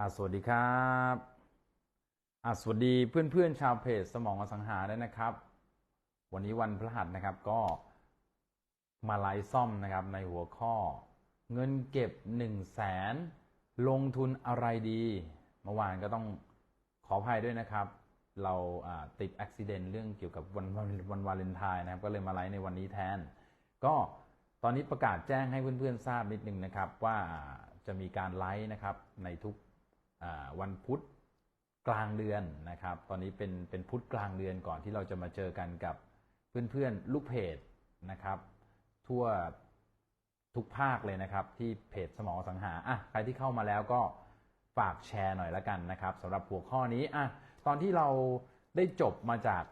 อาสวัสดีครับอาสวัสดีเพื่อนๆชาวเพจสมองอสังหาด้วยนะครับ วันนี้วันพฤหัสนะครับก็มาไลฟ์ซ่อมนะครับในหัวข้อ เงินเก็บ1นึ่งแสนลงทุนอะไรดีเมื่อวานก็ต้องขออภัยด้วยนะครับ เราติดอุบิเหตุเรื่องเกี่ยวกับวันวันวันวาเลนไทน์นะครับ ก็เลยมาไลฟ์ในวันนี้แทน ก็ตอนนี้ประกาศแจ้งให้เพื่อนๆทราบนิดนึงนะครับว่าจะมีการไลฟ์นะครับในทุก วันพุธกลางเดือนนะครับ ตอนนี้เป็นเป็นพุธกลางเดือนก่อนที่เราจะมาเจอกันกับเพื่อนๆลูกเพจนะครับ ทั่วทุกภาคเลยนะครับ ที่เพจสมองสังหาอะใครที่เข้ามาแล้วก็ฝากแชร์หน่อยละกันนะครับสำหรับหัวข้อนี้อะตอนที่เราได้จบมาจาก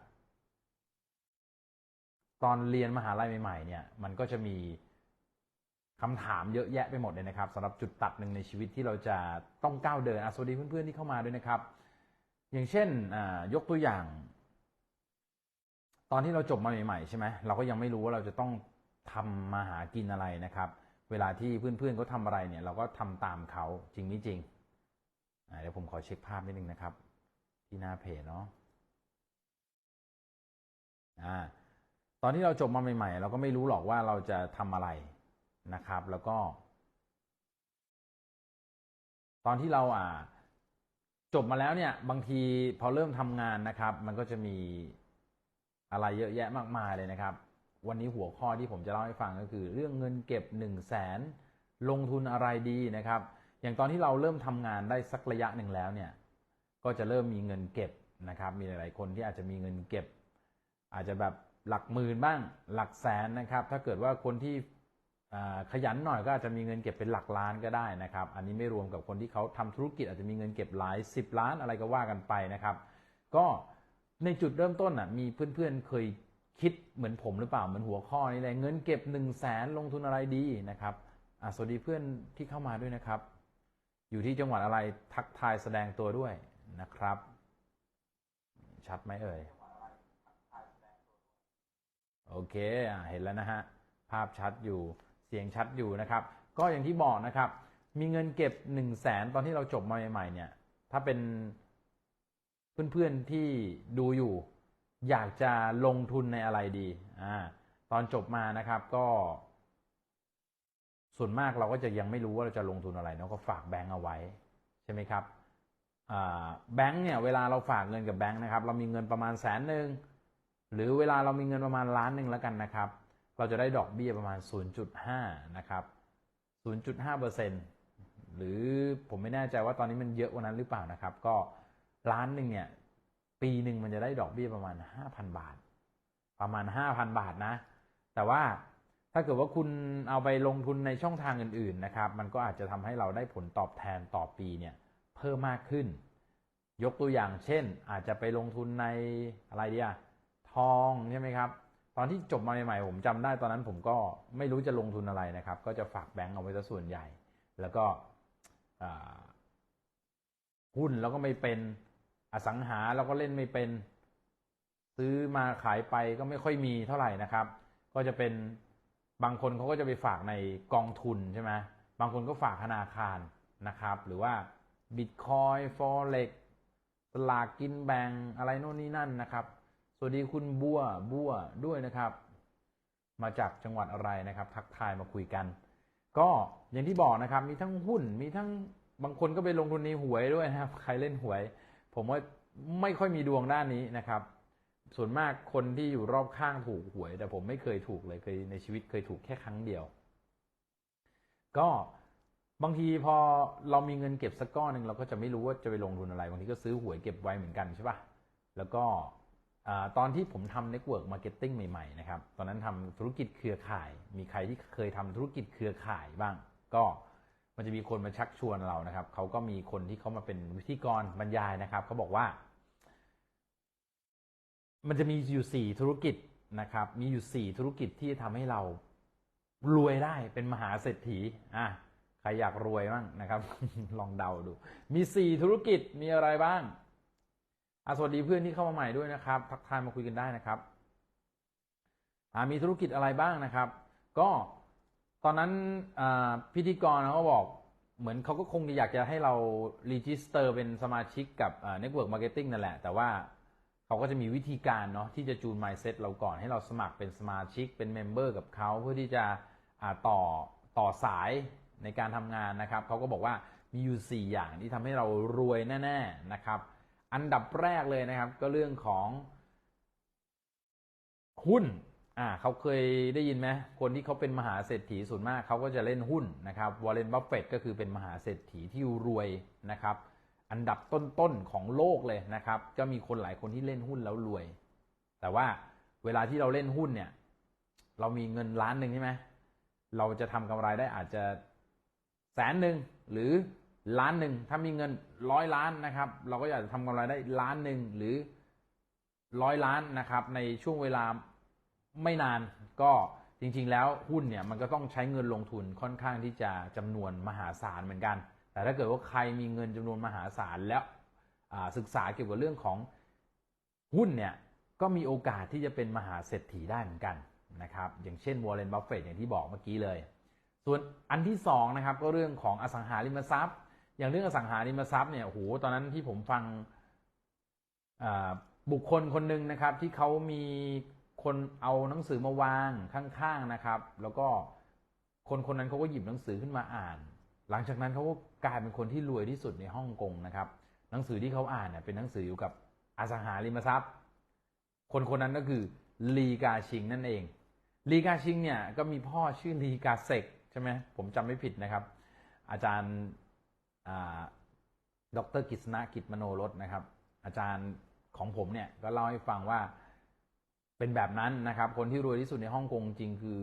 ตอนเรียนมหาลัยใหม่ๆเนี่ย มันก็จะมี คำถามเยอะแยะไปหมดเลยนะครับสำหรับจุดตัดหนึ่งในชีวิตที่เราจะต้องก้าวเดินอสวัสดีเพื่อนๆที่เข้ามาด้วยนะครับ อย่างเช่นยกตัวอย่าง ตอนที่เราจบมาใหม่ๆใช่ไหมเราก็ยังไม่รู้ว่าเราจะต้องทำมาหากินอะไรนะครับ เวลาที่เพื่อนๆเขาทำอะไรเนี่ย เราก็ทำตามเขาจริงไม่จริงเดี๋ยวผมขอเช็คภาพนิดนึงนะครับ ที่หน้าเพจเนาะอ่าตอนที่เราจบมาใหม่ๆ เราก็ไม่รู้หรอกว่าเราจะทำอะไร นะครับ แล้วก็ ตอนที่เราอ่า จบมาแล้วเนี่ย บางทีพอเริ่มทำงานนะครับ มันก็จะมีอะไรเยอะแยะมากมายเลยนะครับ วันนี้หัวข้อที่ผมจะเล่าให้ฟังก็คือ เรื่องเงินเก็บ1นึ่งแสนลงทุนอะไรดีนะครับ อย่างตอนที่เราเริ่มทำงานได้สักระยะหนึ่งแล้วเนี่ย ก็จะเริ่มมีเงินเก็บนะครับ มีหลาย ๆ คนที่อาจจะมีเงินเก็บ อาจจะแบบหลักหมื่นบ้างหลักแสนนะครับ ถ้าเกิดว่าคนที่ ขยันหน่อยก็อาจจะมีเงินเก็บเป็นหลักล้านก็ได้นะครับ อันนี้ไม่รวมกับคนที่เขาทำธุรกิจอาจจะมีเงินเก็บหลายสิบล้านอะไรก็ว่ากันไปนะครับ ก็ในจุดเริ่มต้นอะมีเพื่อนๆเคยคิดเหมือนผมหรือเปล่าเหมือนหัวข้อนี้เลยเงินเก็บ1นึ่งแสนลงทุนอะไรดีนะครับอะสวัสดีเพื่อนที่เข้ามาด้วยนะครับ อยู่ที่จังหวัดอะไรทักทายแสดงตัวด้วยนะครับ ชัดไหมเอ่ยโอเคอเห็นแล้วนะฮะภาพชัดอยู่ สียงชัดอยู่นะครับ ก็อย่างที่บอกนะครับ มีเงินเก็บ1นึ่งแสนตอนที่เราจบมาใหม่ๆเนี่ย ถ้าเป็นเพื่อนๆที่ดูอยู่ อยากจะลงทุนในอะไรดีอ่าตอนจบมานะครับก็ ส่วนมากเราก็จะยังไม่รู้ว่าเราจะลงทุนอะไรเนาะก็ฝากแบงก์เอาไว้ ใช่ไหมครับอ่าแบงก์เนี่ยเวลาเราฝากเงินกับแบงก์นะครับ เรามีเงินประมาณแสนหนึ่งหรือเวลาเรามีเงินประมาณล้านหนึ่งแล้วกันนะครับ เราจะได้ดอกเบี้ยประมาณ 0.5 นะครับ 0.5เปอร์เซ็นหรือผมไม่แน่ใจว่าตอนนี้มันเยอะกว่านั้นหรือเปล่านะครับ ก็ล้านหนึ่งเนี่ย ปีหนึ่งมันจะได้ดอกเบี้ยประมาณ 5,000 บาท ประมาณ 5,000 บาทนะ แต่ว่าถ้าเกิดว่าคุณเอาไปลงทุนในช่องทางอื่น ๆ นะครับ มันก็อาจจะทำให้เราได้ผลตอบแทนต่อปีเนี่ยเพิ่มมากขึ้น ยกตัวอย่างเช่น อาจจะไปลงทุนในอะไรเดีอะทองใช่ไหมครับ ตอนที่จบมาใหม่ๆผมจำได้ตอนนั้นผมก็ไม่รู้จะลงทุนอะไรนะครับ ก็จะฝากแบงก์เอาไว้ซะส่วนใหญ่ แล้วก็หุ้นแล้วก็ไม่เป็นอสังหาเราก็เล่นไม่เป็น ซื้อมาขายไปก็ไม่ค่อยมีเท่าไหร่นะครับ ก็จะเป็นบางคนเขาก็จะไปฝากในกองทุนใช่ไหมบางคนก็ฝากธนาคารนะครับ หรือว่าบิตคอยฟอเร็กสลากกินแบ่งอะไรโน่นนี่นั่นนะครับ วัสดีคุณบัวบัวด้วยนะครับ มาจากจังหวัดอะไรนะครับ ทักทายมาคุยกัน ก็อย่างที่บอกนะครับ มีทั้งหุ้นมีทั้งบางคนก็ไปลงทุนในหวยด้วยนะครับ ใครเล่นหวย ผมว่าไม่ค่อยมีดวงด้านนี้นะครับ ส่วนมากคนที่อยู่รอบข้างถูกหวย แต่ผมไม่เคยถูกเลยเคยในชีวิตเคยถูกแค่ครั้งเดียว ก็บางทีพอเรามีเงินเก็บสักก้อนหนึ่งเราก็จะไม่รู้ว่าจะไปลงทุนอะไร บางทีก็ซื้อหวยเก็บไว้เหมือนกันใช่ปะแล้วก็ ตอนที่ผมทำ Network Marketing ใหม่ๆนะครับ ตอนนั้นทำธุรกิจเครือข่าย มีใครที่เคยทำธุรกิจเครือข่ายบ้าง ก็มันจะมีคนมาชักชวนเรานะครับ เขาก็มีคนที่เขามาเป็นวิธีกรบรรยายนะครับ เขาบอกว่า มันจะมีอยู่สี่ธุรกิจนะครับ มีอยู่สี่ธุรกิจที่จะทำให้เรารวยได้เป็นมหาเศรษฐี อะ ใครอยากรวยบ้างนะครับ ลองเดาดู มีสี่ธุรกิจ มีอะไรบ้าง สวัสดีเพื่อนที่เข้ามาใหม่ด้วยนะครับ ทักทายมาคุยกันได้นะครับมีธุรกิจอะไรบ้างนะครับ ก็ตอนนั้นพิธีกรเขาก็บอกเหมือนเขาก็คงอยากจะให้เรารีจิสเตอร์เป็นสมาชิกกับเน็ตเวิร์กมาร์เก็ตติ้งนั่นแหละ แต่ว่าเขาก็จะมีวิธีการเนาะที่จะจูน mindset เราก่อนให้เราสมัครเป็นสมาชิกเป็นเมมเบอร์กับเขาเพื่อที่จะต่อต่อสายในการทำงานนะครับ เขาก็บอกว่ามีอยู่ 4 อย่างที่ทำให้เรารวยแน่ ๆนะครับ อันดับแรกเลยนะครับ ก็เรื่องของหุ้นอ่าเขาเคยได้ยินไหมคนที่เขาเป็นมหาเศรษฐีส่วนมากเขาก็จะเล่นหุ้นนะครับวอร์เรนบัฟเฟตก็คือเป็นมหาเศรษฐีที่รวยนะครับ อันดับต้นๆของโลกเลยนะครับ ก็มีคนหลายคนที่เล่นหุ้นแล้วรวย แต่ว่าเวลาที่เราเล่นหุ้นเนี่ย เรามีเงินล้านหนึ่งใช่ไหมเราจะทำกำไรได้อาจจะแสนหนึ่งหรือ ล้านหนึ่งถ้ามีเงินร้อยล้านนะครับ เราก็อยากจะทำกำไรได้ล้านหนึ่งหรือร้อยล้านนะครับ ในช่วงเวลาไม่นานก็จริง ๆ แล้วหุ้นเนี่ยมันก็ต้องใช้เงินลงทุนค่อนข้างที่จะจำนวนมหาศาลเหมือนกัน แต่ถ้าเกิดว่าใครมีเงินจำนวนมหาศาลแล้วศึกษาเกี่ยวกับเรื่องของหุ้นเนี่ยก็มีโอกาสที่จะเป็นมหาเศรษฐีได้เหมือนกันนะครับ อย่างเช่นวอร์เรนบัฟเฟตอย่างที่บอกเมื่อกี้เลย ส่วนอันที่สองนะครับก็เรื่องของอสังหาริมทรัพย์ อย่างเรื่องอสังหาริมทรัพย์เนี่ยโหตอนนั้นที่ผมฟังบุคคลคนหนึ่งนะครับ ที่เขามีคนเอาหนังสือมาวางข้างๆนะครับ แล้วก็คนคนนั้นเขาก็หยิบหนังสือขึ้นมาอ่าน หลังจากนั้นเขาก็กลายเป็นคนที่รวยที่สุดในฮ่องกงนะครับ หนังสือที่เขาอ่านเนี่ยเป็นหนังสืออยู่กับอสังหาริมทรัพย์ คนคนนั้นก็คือลีกาชิงนั่นเองลีกาชิงเนี่ยก็มีพ่อชื่อลีกาเซกใช่ไหมผมจำไม่ผิดนะครับ อาจารย์ ดรกิษณะกิจมโนรสนะครับ อาจารย์ของผมเนี่ยก็เล่าให้ฟังว่าเป็นแบบนั้นนะครับ คนที่รวยที่สุดในฮ่องกงจริงคือ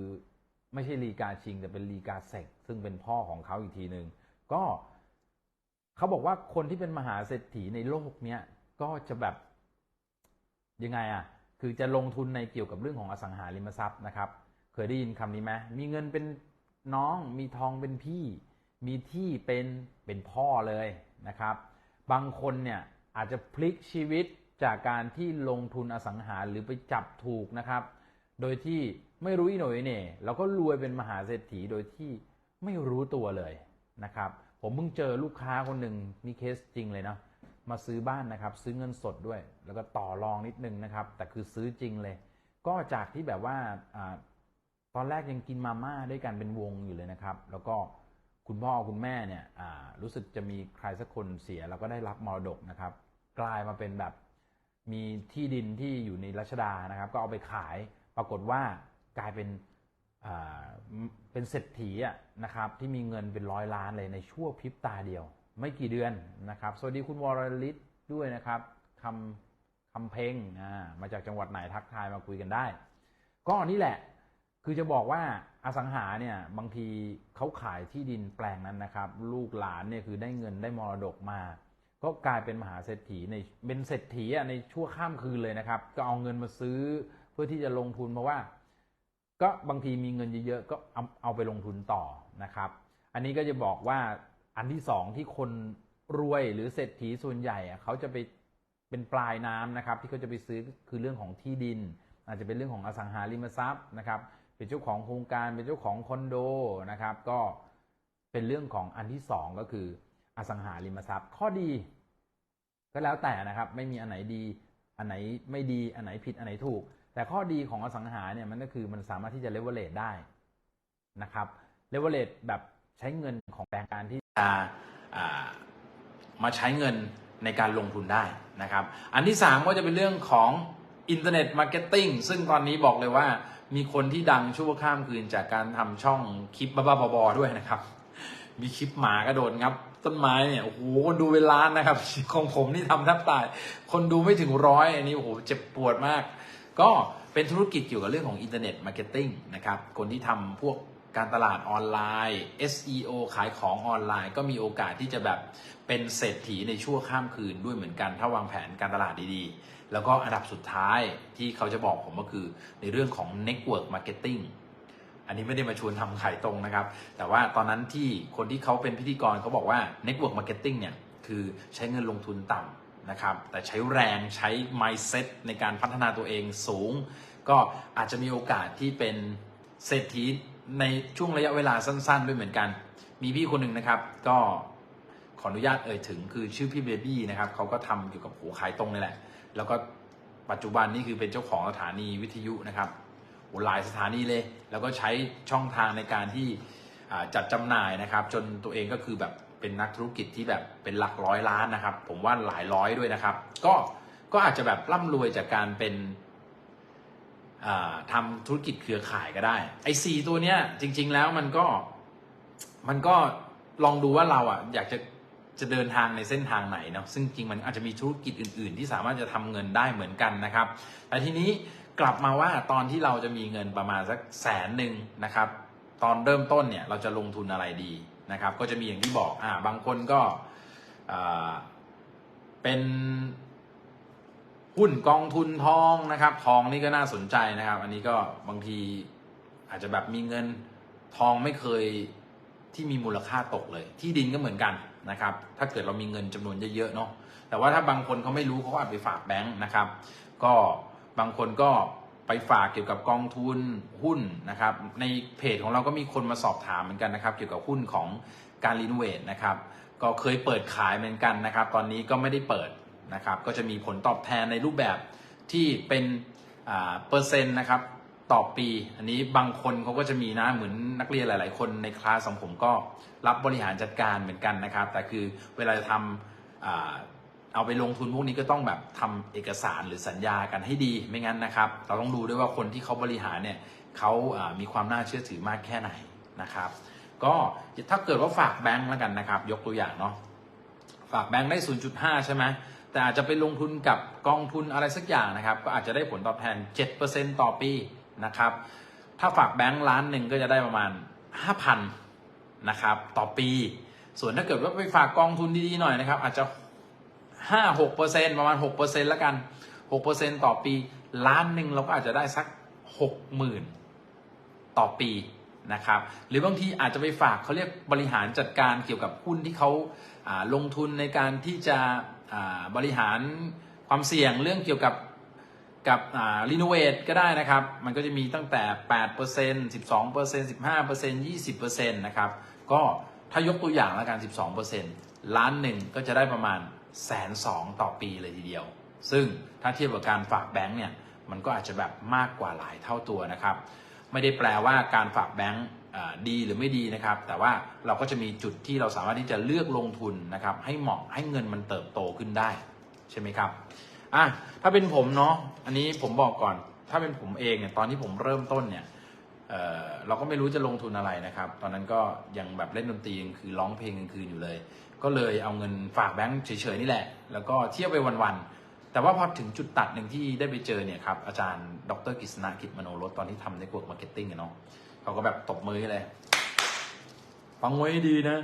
ไม่ใช่ลีกาชิง แต่เป็นลีกาเซกซึ่งเป็นพ่อของเขาอีกทีหนึ่งก็เขาบอกว่าคนที่เป็นมหาเศรษฐีในโลกเนี้ยก็จะแบบยังไงอะคือจะลงทุนในเกี่ยวกับเรื่องของอสังหาริมทรัพย์นะครับ เคยได้ยินคำนี้ไหมมีเงินเป็นน้องมีทองเป็นพี่ มีที่เป็นเป็นพ่อเลยนะครับ บางคนเนี่ยอาจจะพลิกชีวิตจากการที่ลงทุนอสังหาหรือไปจับถูกนะครับ โดยที่ไม่รู้อีหน่อยเนี่ยเราก็รวยเป็นมหาเศรษฐีโดยที่ไม่รู้ตัวเลยนะครับ ผมเพิ่งเจอลูกค้าคนหนึ่งนี่เคสจริงเลยเนาะมาซื้อบ้านนะครับ ซื้อเงินสดด้วย แล้วก็ต่อรองนิดนึงนะครับ แต่คือซื้อจริงเลย ก็จากที่แบบว่าอาตอนแรกยังกินมาม่าด้วยกันเป็นวงอยู่เลยนะครับ แล้วก็ คุณพ่อคุณแม่เนี่ยรู้สึกจะมีใครสักคนเสียแล้วก็ได้รับมรดกนะครับ กลายมาเป็นแบบมีที่ดินที่อยู่ในรัชดานะครับ ก็เอาไปขายปรากฏว่ากลายเป็นเป็นเศรษฐีนะครับ ที่มีเงินเป็นร้อยล้านเลยในชั่วพริบตาเดียว ไม่กี่เดือนนะครับสวัสดีคุณวรลิศด้วยนะครับคำคำเพลงมาจากจังหวัดไหนทักทายมาคุยกันได้ ก็นี่แหละคือจะบอกว่า อสังหาเนี่ยบางทีเขาขายที่ดินแปลงนั้นนะครับ ลูกหลานเนี่ยคือได้เงินได้มรดกมา ก็กลายเป็นมหาเศรษฐีในเป็นเศรษฐีในชั่วข้ามคืนเลยนะครับ ก็เอาเงินมาซื้อเพื่อที่จะลงทุนเพราะว่า ก็บางทีมีเงินเยอะๆก็เอาเอาไปลงทุนต่อนะครับ อันนี้ก็จะบอกว่าอันที่สองที่คนรวยหรือเศรษฐีส่วนใหญ่เขาจะไปเป็นปลายน้ำนะครับ ที่เขาจะไปซื้อคือเรื่องของที่ดิน อาจจะเป็นเรื่องของอสังหาริมทรัพย์นะครับ เป็นเจ้าของโครงการเป็นเจ้าของคอนโดนะครับ ก็เป็นเรื่องของอันที่สองก็คืออสังหาริมทรัพย์ ข้อดี ก็แล้วแต่นะครับ ไม่มีอันไหนดี อันไหนไม่ดีอันไหนผิดอันไหนถูก แต่ข้อดีของอสังหาเนี่ยมันก็คือมันสามารถที่จะเลเวลเลตได้นะครับเลเวลเลตแบบใช้เงินของแบงก์การที่จะมาใช้เงินในการลงทุนได้นะครับ อันที่สามก็จะเป็นเรื่องของอินเทอร์เน็ตมาร์เก็ตติ้งซึ่งตอนนี้บอกเลยว่า มีคนที่ดังชั่วข้ามคืนจากการทำช่องคลิปบ้าๆบอๆด้วยนะครับ มีคลิปหมากระโดดงับ ต้นไม้เนี่ยโอ้โหคนดูเป็นล้านนะครับ ของผมนี่ทำแทบตาย คนดูไม่ถึงร้อยอันนี้โอ้โหเจ็บปวดมาก ก็เป็นธุรกิจเกี่ยวกับเรื่องของอินเทอร์เน็ตมาร์เก็ตติ้งนะครับ คนที่ทำพวกการตลาดออนไลน์ SEO ขายของออนไลน์ ก็มีโอกาสที่จะแบบเป็นเศรษฐีในชั่วข้ามคืนด้วยเหมือนกัน ถ้าวางแผนการตลาดดีๆ แล้วก็อันดับสุดท้ายที่เขาจะบอกผมก็คือในเรื่องของ Network Marketing อันนี้ไม่ได้มาชวนทำขายตรงนะครับ แต่ว่าตอนนั้นที่คนที่เขาเป็นพิธีกรเขาบอกว่า Network Marketing เนี่ย คือใช้เงินลงทุนต่ำนะครับ แต่ใช้แรงใช้ mindset ในการพัฒนาตัวเองสูง ก็อาจจะมีโอกาสที่เป็นเศรษฐีในช่วงระยะเวลาสั้น ๆ ด้วยเหมือนกัน มีพี่คนหนึ่งนะครับ ก็ขออนุญาตเอ่ยถึงคือชื่อพี่เบบี้นะครับเขาก็ทำเกี่กับหัวขายตรงนี่แหละ แล้วก็ปัจจุบันนี่คือเป็นเจ้าของสถานีวิทยุนะครับหลายสถานีเลย แล้วก็ใช้ช่องทางในการที่จัดจำหน่ายนะครับ จนตัวเองก็คือแบบเป็นนักธุรกิจที่แบบเป็นหลักร้อยล้านนะครับ ผมว่าหลายร้อยด้วยนะครับ ก็ก็อาจจะแบบร่ำรวยจากการเป็นอ่าทำธุรกิจเครือข่ายก็ได้ ไอ้สีตัวเนี้ยจริง ๆ แล้วมันก็มันก็ลองดูว่าเราอะอยากจะ จะเดินทางในเส้นทางไหนเนาะซึ่งจริงมันอาจจะมีธุรกิจอื่น ๆ ที่สามารถจะทำเงินได้เหมือนกันนะครับแต่ทีนี้กลับมาว่าตอนที่เราจะมีเงินประมาณสักแสนหนึ่งนะครับ ตอนเริ่มต้นเนี่ยเราจะลงทุนอะไรดีนะครับ ก็จะมีอย่างที่บอกอ่าบางคนก็เป็นหุ้นกองทุนทองนะครับ ทองนี่ก็น่าสนใจนะครับ อันนี้ก็บางทีอาจจะแบบมีเงินทองไม่เคยที่มีมูลค่าตกเลย ที่ดินก็เหมือนกัน นะครับ ถ้าเกิดเรามีเงินจำนวนเยอะๆเนาะ แต่ว่าถ้าบางคนเขาไม่รู้เขาอาจไปฝากแบงค์นะครับ ก็บางคนก็ไปฝากเกี่ยวกับกองทุนหุ้นนะครับ ในเพจของเราก็มีคนมาสอบถามเหมือนกันนะครับ เกี่ยวกับหุ้นของการรีโนเวทนะครับ ก็เคยเปิดขายเหมือนกันนะครับ ตอนนี้ก็ไม่ได้เปิดนะครับ ก็จะมีผลตอบแทนในรูปแบบที่เป็นเปอร์เซ็นต์นะครับ ต่อปี อันนี้บางคนเขาก็จะมีนะเหมือนนักเรียนหลาย ๆ คนในคลาสของผมก็รับบริหารจัดการเหมือนกันนะครับ แต่คือเวลาจะทำเอาไปลงทุนพวกนี้ก็ต้องแบบทำเอกสารหรือสัญญากันให้ดีไม่งั้นนะครับ เราต้องดูด้วยว่าคนที่เขาบริหารเนี่ยเขามีความน่าเชื่อถือมากแค่ไหนนะครับ ก็ถ้าเกิดว่าฝากแบงค์แล้วกันนะครับ ยกตัวอย่างเนาะฝากแบงค์ได้ 0.5 ใช่ไหมแต่อาจจะไปลงทุนกับกองทุนอะไรสักอย่างนะครับ ก็อาจจะได้ผลตอบแทน 7%ต่อปี นะครับ ถ้าฝากแบงค์ล้านหนึ่งก็จะได้ประมาณ 5,000นะครับต่อปี ส่วนถ้าเกิดว่าไปฝากกองทุนดีๆหน่อยนะครับ อาจจะ 5 6เปอร์เซ็นประมาณ6เปอร์เซ็นแล้วกัน6เปอร์เซ็นต่อปีล้านหนึ่งเราก็อาจจะได้สัก 60,000 ต่อปีนะครับหรือบางทีอาจจะไปฝากเขาเรียกบริหารจัดการเกี่ยวกับหุ้นที่เขาาลงทุนในการที่จะบริหารความเสี่ยงเรื่องเกี่ยวกับ กับรีโนเวทก็ได้นะครับ มันก็จะมีตั้งแต่ 8% 12% 15% 20%นะครับ ก็ถ้ายกตัวอย่างล้วกัน 12%ล้านหนึ่งก็จะได้ประมาณแสนสองต่อปีเลยทีเดียว ซึ่งถ้าเทียบกับการฝากแบงก์เนี่ย มันก็อาจจะแบบมากกว่าหลายเท่าตัวนะครับ ไม่ได้แปลว่าการฝากแบงก์ดีหรือไม่ดีนะครับ แต่ว่าเราก็จะมีจุดที่เราสามารถที่จะเลือกลงทุนนะครับ ให้เหมาะให้เงินมันเติบโตขึ้นได้ ใช่ไหมครับ อะถ้าเป็นผมเนาะอันนี้ผมบอกก่อน ถ้าเป็นผมเองเนี่ยตอนที่ผมเริ่มต้นเนี่ยเออเราก็ไม่รู้จะลงทุนอะไรนะครับ ตอนนั้นก็ยังแบบเล่นดนตรีกลางคือร้องเพลงกลางคืนอยู่เลย ก็เลยเอาเงินฝากแบงก์เฉยๆนี่แหละ แล้วก็เที่ยวไปวันๆ แต่ว่าพอถึงจุดตัดหนึ่งที่ได้ไปเจอเนี่ยครับอาจารย์ดรกฤษณกิจมโนรสตอนที่ทำในกวกมาร์เก็ตติ้งเนาะเขาก็แบบตบมือให้เลยฟังไว้ดีนะ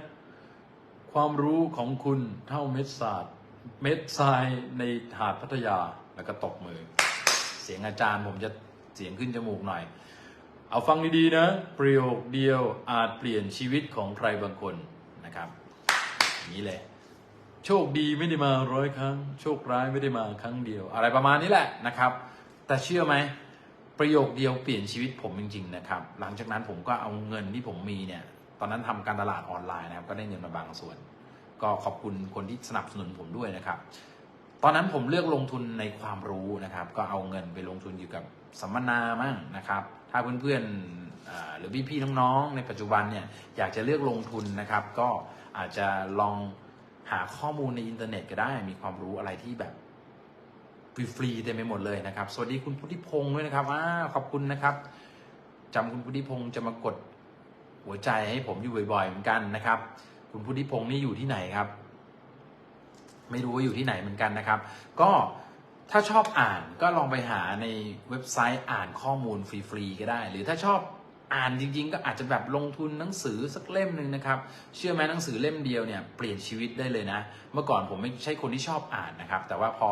ความรู้ของคุณเท่าเม็ดทราย เม็ดทรายในหาดพัทยาแล้วก็ตบมือ เสียงอาจารย์ผมจะเสียงขึ้นจมูกหน่อย เอาฟังดีๆนะประโยคเดียวอาจเปลี่ยนชีวิตของใครบางคนนะครับนี้เลย โชคดีไม่ได้มาร้อยครั้ง โชคร้ายไม่ได้มาครั้งเดียว อะไรประมาณนี้แหละนะครับ แต่เชื่อไหมประโยคเดียวเปลี่ยนชีวิตผมจริง ๆ นะครับ หลังจากนั้นผมก็เอาเงินที่ผมมีเนี่ย ตอนนั้นทำการตลาดออนไลน์นะครับ ก็ได้เงินมาบางส่วน ก็ขอบคุณคนที่สนับสนุนผมด้วยนะครับ ตอนนั้นผมเลือกลงทุนในความรู้นะครับ ก็เอาเงินไปลงทุนอยู่กับสัมมนามั่งนะครับ ถ้าเพื่อนๆหรือพี่ๆน้องๆในปัจจุบันเนี่ยอยากจะเลือกลงทุนนะครับ ก็อาจจะลองหาข้อมูลในอินเทอร์เน็ตก็ได้มีความรู้อะไรที่แบบฟรีๆเต็มไปหมดเลยนะครับ สวัสดีคุณพุทธิพงศ์ด้วยนะครับอ่าขอบคุณนะครับจำคุณพุทธิพงศ์จะมากดหัวใจให้ผมอยู่บ่อยๆเหมือนกันนะครับ คุณพุทธิพงศ์นี่อยู่ที่ไหนครับ ไม่รู้ว่าอยู่ที่ไหนเหมือนกันนะครับ ก็ถ้าชอบอ่านก็ลองไปหาในเว็บไซต์อ่านข้อมูลฟรีๆก็ได้ หรือถ้าชอบอ่านจริง ๆ ก็อาจจะแบบลงทุนหนังสือสักเล่มหนึ่งนะครับ เชื่อไหมหนังสือเล่มเดียวเนี่ยเปลี่ยนชีวิตได้เลยนะ เมื่อก่อนผมไม่ใช่คนที่ชอบอ่านนะครับ แต่ว่าพอ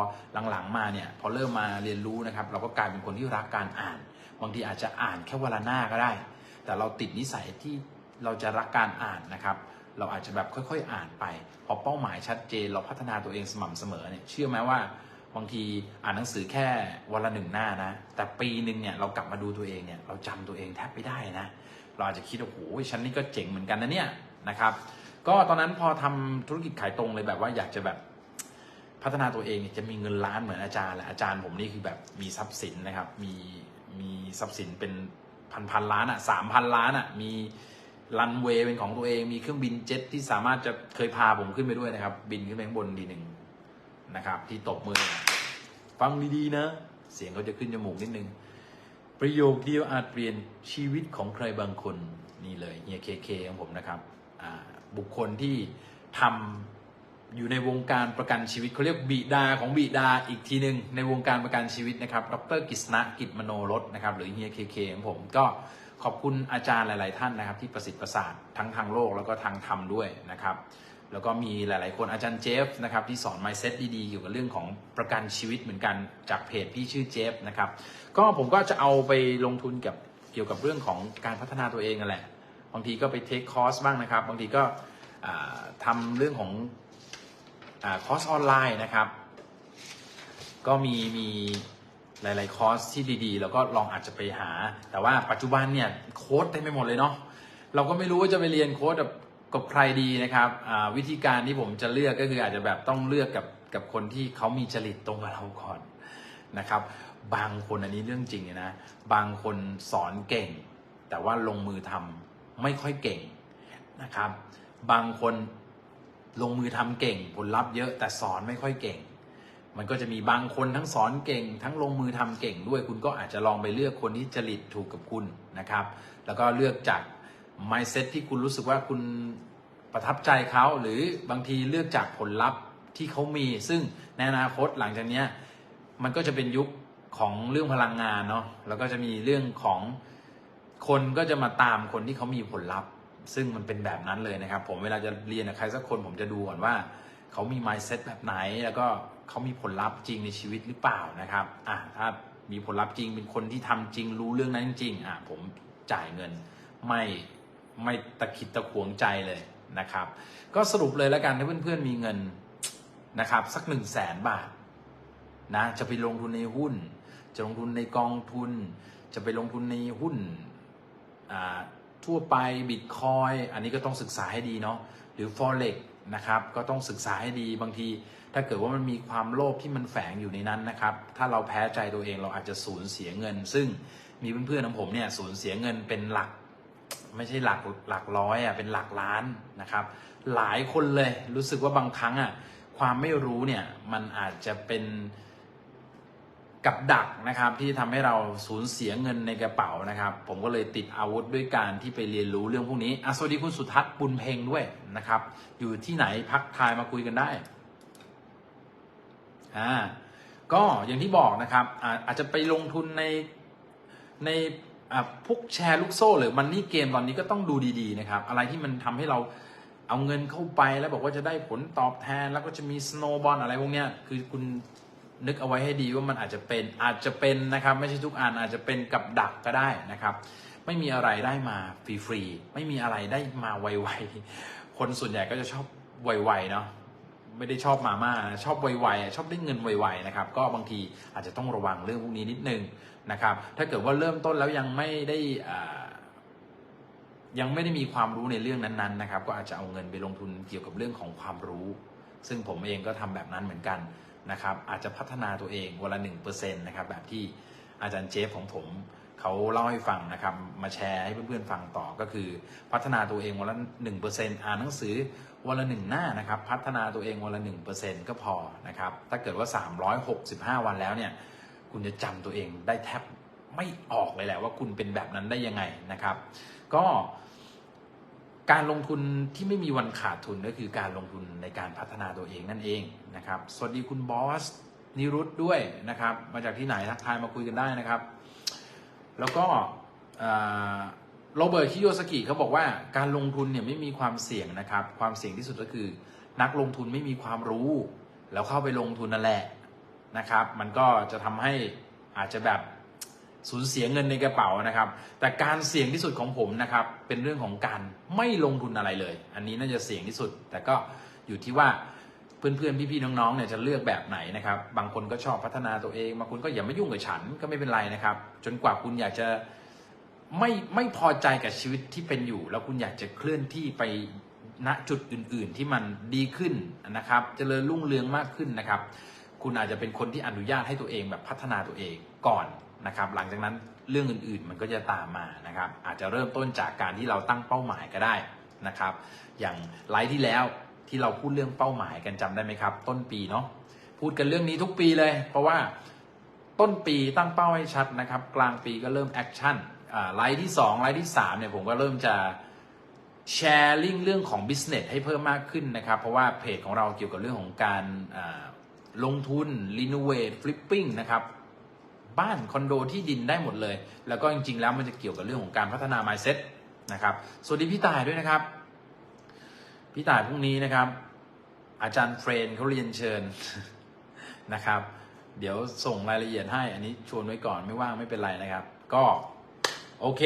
หลังๆมาเนี่ยพอเริ่มมาเรียนรู้นะครับ เราก็กลายเป็นคนที่รักการอ่าน บางทีอาจจะอ่านแค่วันละหน้าก็ได้ แต่เราติดนิสัยที่เราจะรักการอ่านนะครับ เราอาจจะแบบค่อยๆอ่านไป พอเป้าหมายชัดเจน เราพัฒนาตัวเองสม่ำเสมอเนี่ยเชื่อไหมว่าบางทีอ่านหนังสือแค่วันละหนึ่งหน้านะ แต่ปีหนึ่งเนี่ยเรากลับมาดูตัวเองเนี่ยเราจำตัวเองแทบไม่ได้นะ เราอาจจะคิดว่าโอ้โหฉันนี่ก็เจ๋งเหมือนกันนะเนี่ยนะครับ ก็ตอนนั้นพอทำธุรกิจขายตรงเลยแบบว่าอยากจะแบบพัฒนาตัวเองจะมีเงินล้านเหมือนอาจารย์แหละอาจารย์ผมนี่คือแบบมีทรัพย์สินนะครับ มีมีทรัพย์สินเป็นพันพันล้านอะสามพันล้านอะมี รันเวย์เป็นของตัวเองมีเครื่องบินเจ็ตที่สามารถจะเคยพาผมขึ้นไปด้วยนะครับ บินขึ้นไปข้างบนดีหนึ่งนะครับ ที่ตบมือ ฟังดีๆนะ เสียงเขาจะขึ้นจมูกนิดนึง ประโยคเดียวอาจเปลี่ยนชีวิตของใครบางคนนี่เลยเฮียเคเคของผมนะครับบุคคลที่ทำอยู่ในวงการประกันชีวิตเขาเรียกบิดาของบิดาอีกทีหนึ่งในวงการประกันชีวิตนะครับดรกิษณะกิจมโนรสนะครับ หรือเฮียเคเคของผมก็ ขอบคุณอาจารย์หลาย ๆ ท่านนะครับ ที่ประสิทธิ์ประสาททั้งทางโลกแล้วก็ทางธรรมด้วยนะครับแล้วก็มีหลาย ๆ คนอาจารย์เจฟนะครับที่สอน mindset ดี ๆ เกี่ยวกับเรื่องของประกันชีวิตเหมือนกันจากเพจพี่ชื่อเจฟนะครับก็ผมก็จะเอาไปลงทุนกับเกี่ยวกับเรื่องของการพัฒนาตัวเองนั่นแหละบางทีก็ไปเทคคอร์สบ้างนะครับ บางทีก็อ่าทำเรื่องของคอร์สออนไลน์นะครับ ก็มีมี หลาย ๆ คอร์สที่ดีๆ แล้วก็ลองอาจจะไปหา แต่ว่าปัจจุบันเนี่ยโค้ดเต็มไปหมดเลยเนาะเราก็ไม่รู้ว่าจะไปเรียนโค้ดกับกับใครดีนะครับวิธีการที่ผมจะเลือกก็คืออาจจะแบบต้องเลือกกับกับคนที่เขามีจริตตรงกับเราก่อนนะครับ บางคนอันนี้เรื่องจริงเลยนะ บางคนสอนเก่ง แต่ว่าลงมือทำไม่ค่อยเก่งนะครับ บางคนลงมือทำเก่งผลลัพธ์เยอะแต่สอนไม่ค่อยเก่ง มันก็จะมีบางคนทั้งสอนเก่ง ทั้งลงมือทำเก่งด้วย คุณก็อาจจะลองไปเลือกคนที่จริตถูกกับคุณนะครับ แล้วก็เลือกจาก mindset ที่คุณรู้สึกว่าคุณประทับใจเขาหรือบางทีเลือกจากผลลัพธ์ที่เขามี ซึ่งในอนาคตหลังจากนี้มันก็จะเป็นยุคของเรื่องพลังงานเนาะแล้วก็จะมีเรื่องของคนก็จะมาตามคนที่เขามีผลลัพธ์ ซึ่งมันเป็นแบบนั้นเลยนะครับ ผมเวลาจะเรียนกับใครสักคนผมจะดูก่อนว่า เขามี mindset แบบไหนแล้วก็ เขามีผลลัพธ์จริงในชีวิตหรือเปล่านะครับอะถ้ามีผลลัพธ์จริงเป็นคนที่ทำจริงรู้เรื่องนั้นจริงอะผมจ่ายเงินไม่ไม่ตะขิดตะขวงใจเลยนะครับ ก็สรุปเลยแล้วกันถ้าเพื่อนๆมีเงินนะครับสักหนึ่งแสนบาทนะจะไปลงทุนในหุ้น จะลงทุนในกองทุน จะไปลงทุนในหุ้นอ่าทั่วไปบิตคอยอันนี้ก็ต้องศึกษาให้ดีเนาะหรือ forex นะครับก็ต้องศึกษาให้ดีบางที ถ้าเกิดว่ามันมีความโลภที่มันแฝงอยู่ในนั้นนะครับ ถ้าเราแพ้ใจตัวเองเราอาจจะสูญเสียเงิน ซึ่งมีเพื่อนๆของผมเนี่ยสูญเสียเงินเป็นหลัก ไม่ใช่หลักหลักร้อยอะเป็นหลักล้านนะครับ หลายคนเลยรู้สึกว่าบางครั้งอะความไม่รู้เนี่ยมันอาจจะเป็นกับดักนะครับที่ทำให้เราสูญเสียเงินในกระเป๋านะครับ ผมก็เลยติดอาวุธด้วยการที่ไปเรียนรู้เรื่องพวกนี้อะสวัสดีคุณสุทัศน์บุญเพ็งด้วยนะครับ อยู่ที่ไหนพักทายมาคุยกันได้ อ่าก็อย่างที่บอกนะครับอาอาจจะไปลงทุนในในพวกแชร์ลูกโซ่หรือมันนี่เกมตอนนี้ก็ต้องดูดีๆนะครับ อะไรที่มันทำให้เราเอาเงินเข้าไปแล้วบอกว่าจะได้ผลตอบแทน แล้วก็จะมีสโนบอลอะไรพวกเนี้ยคือคุณนึกเอาไว้ให้ดีว่ามันอาจจะเป็นอาจจะเป็นนะครับ ไม่ใช่ทุกอันอาจจะเป็นกับดักก็ได้นะครับ ไม่มีอะไรได้มาฟรีๆไม่มีอะไรได้มาไวๆคนส่วนใหญ่ก็จะชอบไวๆเนาะ ไม่ได้ชอบมาม่าชอบไวๆชอบได้เงินไวๆนะครับ ก็บางทีอาจจะต้องระวังเรื่องพวกนี้นิดนึงนะครับ ถ้าเกิดว่าเริ่มต้นแล้วยังไม่ได้อ่ายังไม่ได้มีความรู้ในเรื่องนั้นๆนะครับ ก็อาจจะเอาเงินไปลงทุนเกี่ยวกับเรื่องของความรู้ ซึ่งผมเองก็ทำแบบนั้นเหมือนกันนะครับ อาจจะพัฒนาตัวเองวันละหนึ่งเปอร์เซ็นต์นะครับ แบบที่อาจารย์เจฟของผมเขาเล่าให้ฟังนะครับ มาแชร์ให้เพื่อนๆฟังต่อก็คือ พัฒนาตัวเองวันละหนึ่งเปอร์เซ็นต์อ่านหนังสือ วันละหนึ่งหน้านะครับ พัฒนาตัวเองวันละหนึ่งเปอร์เซ็นต์ก็พอนะครับ ถ้าเกิดว่าสามร้อยหกสิบห้าวันแล้วเนี่ย คุณจะจำตัวเองได้แทบไม่ออกเลยแหละว่าคุณเป็นแบบนั้นได้ยังไงนะครับ ก็การลงทุนที่ไม่มีวันขาดทุนก็คือการลงทุนในการพัฒนาตัวเองนั่นเองนะครับ สวัสดีคุณบอสนิรุตด้วยนะครับ มาจากที่ไหนทักทายมาคุยกันได้นะครับ แล้วก็ โรเบิร์ตคิโยสกิเขาบอกว่าการลงทุนเนี่ยไม่มีความเสี่ยงนะครับ ความเสี่ยงที่สุดก็คือ นักลงทุนไม่มีความรู้ แล้วเข้าไปลงทุนนั่นแหละนะครับ มันก็จะทำให้อาจจะแบบสูญเสียเงินในกระเป๋านะครับ แต่การเสี่ยงที่สุดของผมนะครับ เป็นเรื่องของการไม่ลงทุนอะไรเลย อันนี้น่าจะเสี่ยงที่สุด แต่ก็อยู่ที่ว่าเพื่อนๆ พี่ๆ น้องๆ เนี่ยจะเลือกแบบไหนนะครับ บางคนก็ชอบพัฒนาตัวเอง บางคนก็อย่ามายุ่งกับฉันก็ไม่เป็นไรนะครับ จนกว่าคุณอยากจะ ไม่ไม่พอใจกับชีวิตที่เป็นอยู่ แล้วคุณอยากจะเคลื่อนที่ไปณจุดอื่น ๆ ที่มันดีขึ้นนะครับจเจริญรุ่งเรืองมากขึ้นนะครับ คุณอาจจะเป็นคนที่อนุญาตให้ตัวเองแบบพัฒนาตัวเองก่อนนะครับ หลังจากนั้นเรื่องอื่น ๆ มันก็จะตามมานะครับ อาจจะเริ่มต้นจากการที่เราตั้งเป้าหมายก็ได้นะครับ อย่างไลฟ์ที่แล้วที่เราพูดเรื่องเป้าหมายกันจำได้ไหมครับ ต้นปีเนาะพูดกันเรื่องนี้ทุกปีเลย เพราะว่าต้นปีตั้งเป้าให้ชัดนะครับ กลางปีก็เริ่มแอคชั่น ไลฟ์ที่ 2 ไลฟ์ที่ 3 เนี่ย ผมก็เริ่มจะแชร์ลิงเรื่องของ business ให้เพิ่มมากขึ้นนะครับ เพราะว่าเพจของเราเกี่ยวกับเรื่องของการลงทุน renovate flipping นะครับ บ้านคอนโดที่ดินได้หมดเลย แล้วก็จริง ๆ แล้วมันจะเกี่ยวกับเรื่องของการพัฒนา mindset นะครับสวัสดีพี่ตายด้วยนะครับ พี่ตายพรุ่งนี้นะครับ อาจารย์เฟรนเขาเรียนเชิญนะครับ เดี๋ยวส่งรายละเอียดให้อันนี้ชวนไว้ก่อนไม่ว่างไม่เป็นไรนะครับ ก็ โอเค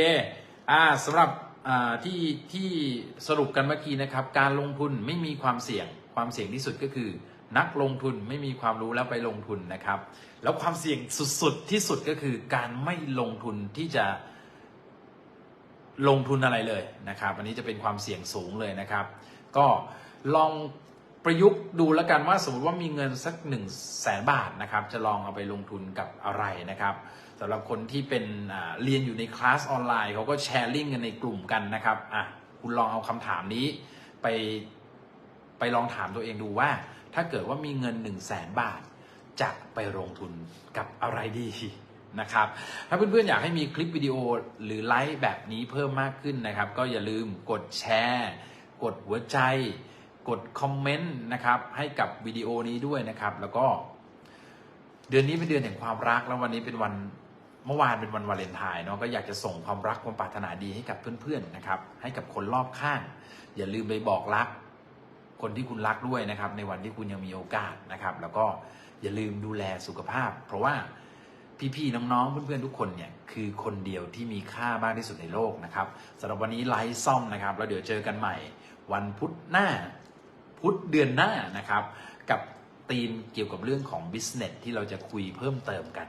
อ่าสำหรับอ่าที่ที่สรุปกันเมื่อกี้นะครับ การลงทุนไม่มีความเสี่ยง ความเสี่ยงที่สุดก็คือ นักลงทุนไม่มีความรู้แล้วไปลงทุนนะครับ แล้วความเสี่ยงสุดๆที่สุดก็คือการไม่ลงทุนที่จะลงทุนอะไรเลยนะครับ อันนี้จะเป็นความเสี่ยงสูงเลยนะครับ ก็ลองประยุกต์ดูแล้วกันว่าสมมติว่ามีเงินสัก1นึ่งแสนบาทนะครับ จะลองเอาไปลงทุนกับอะไรนะครับ สำหรับคนที่เป็นเรียนอยู่ในคลาสออนไลน์เขาก็แชร์ลิงก์กันในกลุ่มกันนะครับอะคุณลองเอาคำถามนี้ไปไปลองถามตัวเองดูว่า ถ้าเกิดว่ามีเงิน1นึ่งแสนบาท จะไปลงทุนกับอะไรดีนะครับ ถ้าเพื่อนๆ อยากให้มีคลิปวิดีโอหรือไลฟ์แบบนี้เพิ่มมากขึ้นนะครับ ก็อย่าลืมกดแชร์ กดหัวใจ กดคอมเมนต์นะครับให้กับวิดีโอนี้ด้วยนะครับ แล้วก็เดือนนี้เป็นเดือนแห่งความรักแล้ววันนี้เป็นวัน เมื่อวานเป็นวันวาเลนไทน์เนาะก็อยากจะส่งความรักความปรารถนาดีให้กับเพื่อนๆนะครับ ให้กับคนรอบข้าง อย่าลืมไปบอกรัก คนที่คุณรักด้วยนะครับ ในวันที่คุณยังมีโอกาสนะครับ แล้วก็อย่าลืมดูแลสุขภาพ เพราะว่าพี่ๆน้องๆเพื่อนๆทุกคนเนี่ยคือคนเดียวที่มีค่ามากที่สุดในโลกนะครับสำหรับวันนี้ไลฟ์ซ่อมนะครับแล้วเดี๋ยวเจอกันใหม่ วันพุธหน้า พุธเดือนหน้านะครับ กับธีมเกี่ยวกับเรื่องของ business ที่เราจะคุยเพิ่มเติมกัน